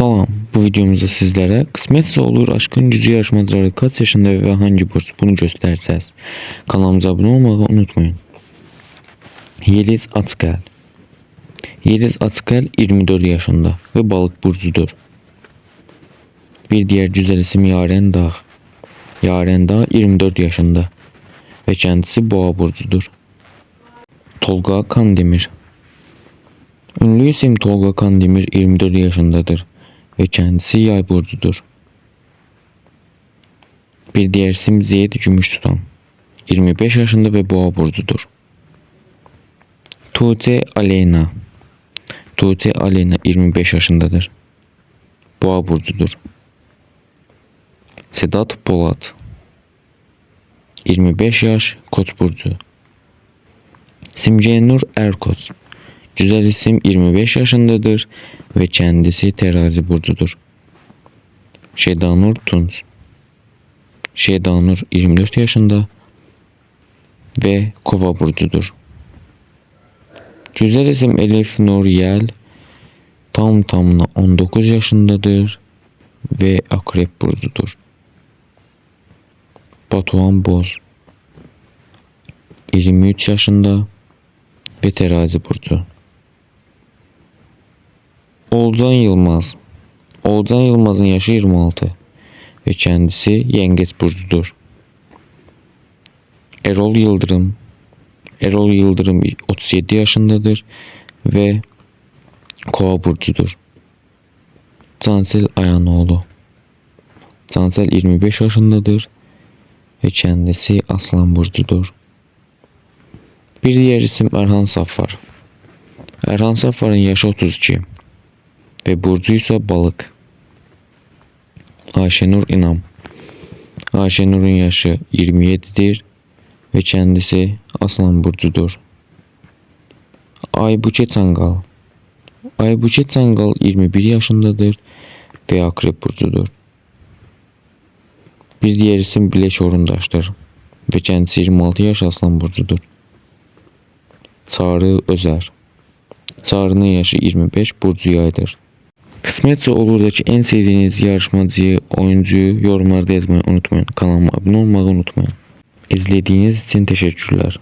Salam, bu videomuzda sizlere kısmetse olur aşkın gücü yarışmacıları kaç yaşında ve hangi burs bunu gösterseniz kanalımıza abone olmayı unutmayın. Yeliz Atkal Yeliz Atkal 24 yaşında ve balık burcudur. Bir diğer güzel isim Yaren Dağ. Yaren Dağ 24 yaşında ve kendisi boğa burcudur. Tolga Kandemir Ünlü isim Tolga Kandemir 24 yaşındadır ve kendisi yay burcudur. Bir diğer isim Zeyd Gümüştutan 25 yaşında ve boğa burcudur. Tuğçe Aleyna Tuğçe Aleyna 25 yaşındadır. Boğa burcudur. Sedat Polat 25 yaş Koç burcu. Simge Nur Erkoç Güzel isim 25 yaşındadır ve kendisi terazi burcudur. Şeydanur Tunç Şeydanur 24 yaşında ve kova burcudur. Güzel isim Elif Nur Yel tam tamına 19 yaşındadır ve akrep burcudur. Batuhan Boz 23 yaşında ve terazi burcu. Olcan Yılmaz Olcan Yılmaz'ın yaşı 26 ve kendisi Yengeç burcudur. Erol Yıldırım Erol Yıldırım 37 yaşındadır ve Kova burcudur. Cansel Ayanoğlu Cansel 25 yaşındadır ve kendisi Aslan burcudur. Bir diğer isim Erhan Safar. Erhan Safar'ın yaşı 32 ve burcu ise balık. Ayşenur İnam. Ayşenur'un yaşı 27'dir ve kendisi Aslan burcudur. Aybuçe Çangal. Aybuçe Çangal 21 yaşındadır ve Akrep burcudur. Bir diğer isim Bileş Orundaş'tır ve kendisi 26 yaş Aslan burcudur. Çağrı Özer. Çağrı'nın yaşı 25, burcu yaydır. Kısmetse olurdaki en sevdiğiniz yarışmacıyı, oyuncuyu yorumlarda yazmayı unutmayın. Kanalıma abone olmayı unutmayın. İzlediğiniz için teşekkürler.